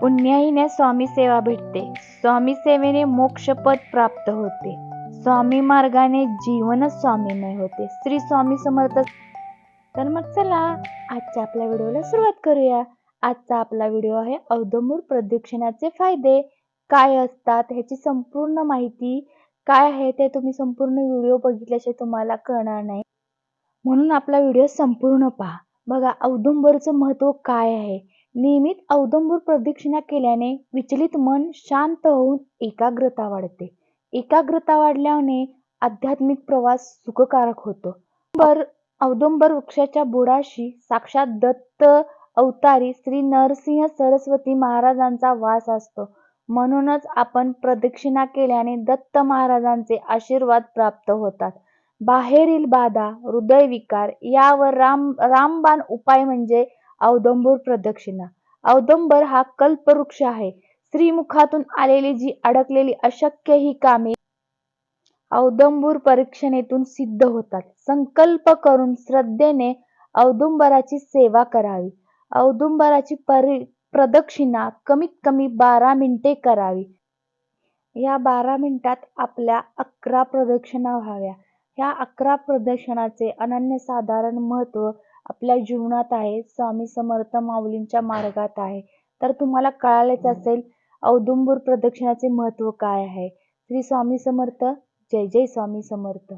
पुण्याईने स्वामी सेवा भेटते. स्वामी सेवेने मोक्षपद प्राप्त होते. स्वामी मार्गाने जीवनच स्वामीमय होते. श्री स्वामी समर्थ. तर मग चला आजच्या आपल्या व्हिडिओला सुरुवात करूया. आजचा आपला व्हिडिओ आहे अवधमूर प्रदक्षिणाचे फायदे काय असतात ह्याची संपूर्ण माहिती काय आहे ते तुम्ही संपूर्ण व्हिडिओ बघितल्याशिवाय तुम्हाला कळणार नाही. म्हणून आपला व्हिडिओ संपूर्ण पहा. बघा औदुंबरचं महत्त्व काय आहे? नियमित औदंबूर प्रदक्षिणा केल्याने विचलित मन शांत होऊन एकाग्रता वाढते. एकाग्रता वाढल्याने आध्यात्मिक प्रवास सुखकारक होतो. बर औदुंबर वृक्षाच्या बुडाशी साक्षात दत्त अवतारी श्री नरसिंह सरस्वती महाराजांचा वास असतो. म्हणूनच आपण प्रदक्षिणा केल्याने दत्त महाराजांचे आशीर्वाद प्राप्त होतात. बाहेरील बाधा हृदयविकार यावर राम रामबाण उपाय म्हणजे अवदंबूर प्रदक्षिणा. औदुंबर हा कल्पवृक्ष आहे. श्रीमुखातून आलेली जी अडकलेली अशक्य ही कामे औदुंबर परीक्षणेतून सिद्ध होतात. संकल्प करून श्रद्धेने औदुंबराची सेवा करावी. औदुंबराची परि प्रदक्षिणा कमीत कमी बारा मिनिटे करावी. या बारा मिनिटात आपल्या अकरा प्रदक्षिणा व्हाव्या. ह्या अकरा प्रदक्षिणाचे अनन्यसाधारण महत्त्व आपल्या जीवनात आहे स्वामी समर्थ माऊलींच्या मार्गात आहे. तर तुम्हाला कळालेच असेल औदुंबूर प्रदक्षिणाचे महत्त्व काय आहे? श्री स्वामी समर्थ जय जय स्वामी समर्थ.